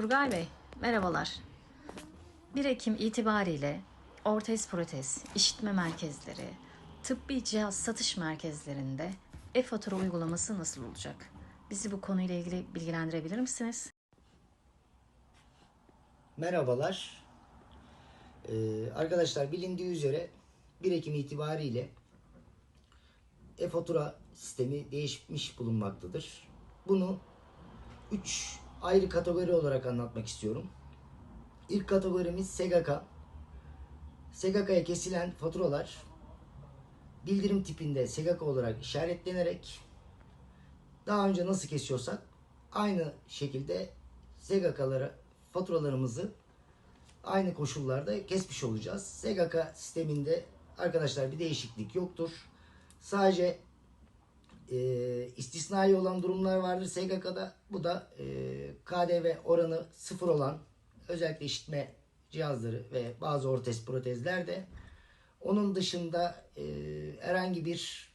Turgay Bey, merhabalar. 1 Ekim itibariyle ortez protez, işitme merkezleri, tıbbi cihaz satış merkezlerinde e-fatura uygulaması nasıl olacak? Bizi bu konuyla ilgili bilgilendirebilir misiniz? Merhabalar. Ee, arkadaşlar bilindiği üzere 1 Ekim itibariyle e-fatura sistemi değişmiş bulunmaktadır. Bunu 3 ayrı kategori olarak anlatmak istiyorum. İlk kategorimiz SGK. SGK'ya kesilen faturalar bildirim tipinde SGK olarak işaretlenerek daha önce nasıl kesiyorsak aynı şekilde SGK'lara faturalarımızı aynı koşullarda kesmiş olacağız. SGK sisteminde arkadaşlar bir değişiklik yoktur. Sadece e, istisnai olan durumlar vardır SGK'da. Bu da e, KDV oranı sıfır olan özellikle işitme cihazları ve bazı ortez protezlerde. Onun dışında e, herhangi bir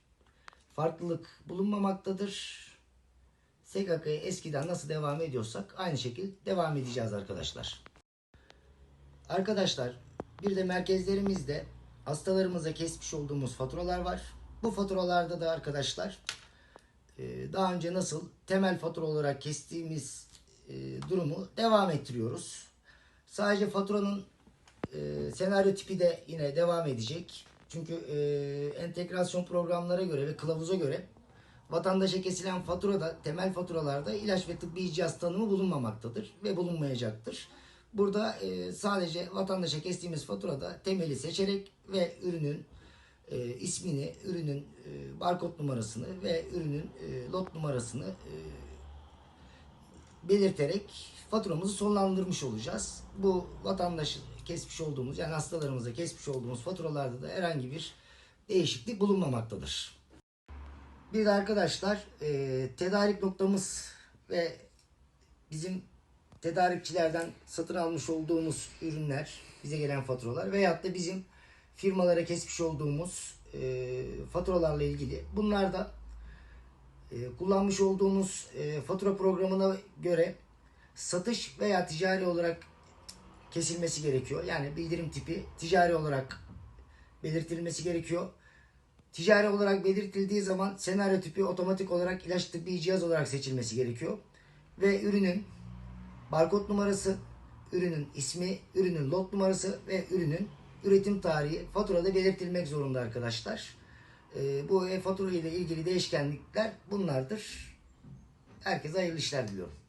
farklılık bulunmamaktadır. SGK'ya eskiden nasıl devam ediyorsak aynı şekilde devam edeceğiz arkadaşlar. Arkadaşlar bir de merkezlerimizde hastalarımıza kesmiş olduğumuz faturalar var. Bu faturalarda da arkadaşlar daha önce nasıl temel fatura olarak kestiğimiz e, durumu devam ettiriyoruz. Sadece faturanın e, senaryo tipi de yine devam edecek. Çünkü e, entegrasyon programlara göre ve kılavuza göre vatandaşa kesilen faturada temel faturalarda ilaç ve tıbbi cihaz tanımı bulunmamaktadır ve bulunmayacaktır. Burada sadece vatandaşa kestiğimiz faturada temeli seçerek ve ürünün e, ismini, ürünün e, barkod numarasını ve ürünün e, lot numarasını e, belirterek faturamızı sonlandırmış olacağız. Bu vatandaşı kesmiş olduğumuz yani hastalarımıza kesmiş olduğumuz faturalarda da herhangi bir değişiklik bulunmamaktadır. Bir de arkadaşlar e, tedarik noktamız ve bizim tedarikçilerden satın almış olduğumuz ürünler, bize gelen faturalar veyahut da bizim firmalara kesmiş olduğumuz e, faturalarla ilgili. Bunlar da e, kullanmış olduğumuz e, fatura programına göre satış veya ticari olarak kesilmesi gerekiyor. Yani bildirim tipi ticari olarak belirtilmesi gerekiyor. Ticari olarak belirtildiği zaman senaryo tipi otomatik olarak ilaç tıbbi cihaz olarak seçilmesi gerekiyor. Ve ürünün barkod numarası, ürünün ismi, ürünün lot numarası ve ürünün üretim tarihi faturada belirtilmek zorunda arkadaşlar. Ee, bu e-fatura ile ilgili değişkenlikler bunlardır. Herkese hayırlı işler diliyorum.